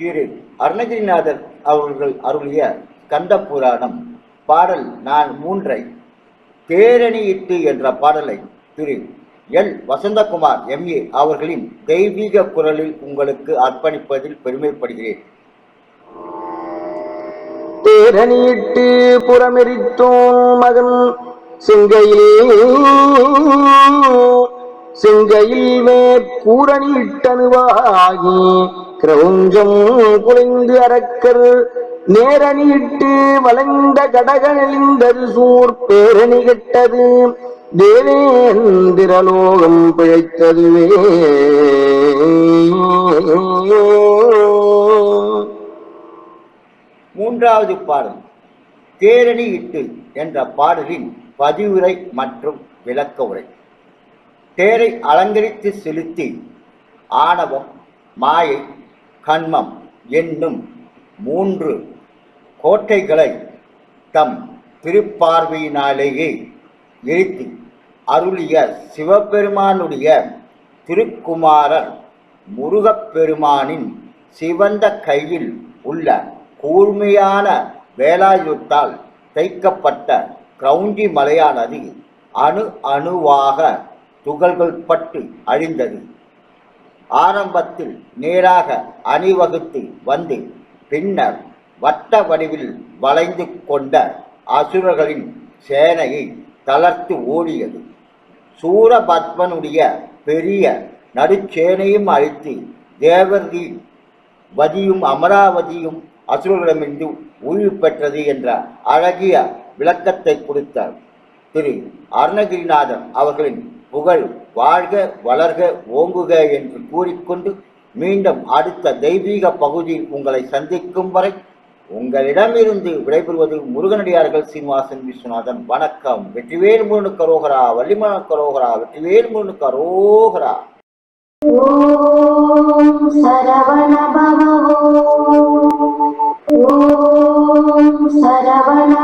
திரு அருணகிரிநாதர் அவர்கள் அருளிய கந்த புராணம் பாடல் நான் மூன்றை. தேரணியிட்டு என்ற பாடலை திரு எல். வசந்தகுமார் எம்ஏ அவர்களின் தெய்வீக குரலில் உங்களுக்கு அர்ப்பணிப்பதில் பெருமைப்படுகிறேன். தேரணியிட்டு புறமெரித்தோன் மகன் சிங்கையில் சிங்கையில் மேற்பூரணியிட்டனுவாகி கிரவுஞ்சம் குலைந்து அரக்கர் நேரணியிட்டு வளைந்த கடகழிந்தது சூர் பேரணி கெட்டது தேவேந்திரலோகம் பிழைத்ததுவே. மூன்றாவது பாடல் தேரணி இட்டு என்ற பாடலின் பதிவுரை மற்றும் விளக்க உரை. தேரை அலங்கரித்து செலுத்தி ஆணவம் மாயை கண்மம் என்னும் மூன்று கோட்டைகளை தம் திருப்பார்வையினாலேயே எரித்து அருளிய சிவபெருமானுடைய திருக்குமாரர் முருகப்பெருமானின் சிவந்த கையில் உள்ள கூர்மையான வேலாயுத்தால் தைக்கப்பட்ட கிரௌஞ்சி மலையானது அணு அணுவாக துகள்கள் பட்டு அழிந்தது. ஆரம்பத்தில் நேராக அணிவகுத்து வந்து பின்னர் வட்ட வடிவில் வளைந்து கொண்ட அசுரர்களின் சேனையை தளர்த்து ஓடியது. சூரபத்மனுடைய பெரிய நடுச்சேனையும் அழித்து தேவர்தி வதியும் அமராவதியும் அசுரர்களிடமிருந்து உயிர் பெற்றது என்ற அழகிய விளக்கத்தை கொடுத்தார். திரு அருணகிரிநாதன் அவர்களின் புகழ் வாழ்க வளர்க ஓங்குக என்று கூறிக்கொண்டு மீண்டும் அடுத்த தெய்வீக பகுதியில் உங்களை சந்திக்கும் வரை உங்களிடமிருந்து விடைபெறுவது முருகனடியார்கள் சீனிவாசன் விஸ்வநாதன். வணக்கம். வெற்றிவேல் முருகனுக்கு கரோகரா வள்ளிமன கரோகரா வெற்றிவேல் முருகனுக்கு கரோகரா. ஓம் சரவண பவவோ ஓம் சரவண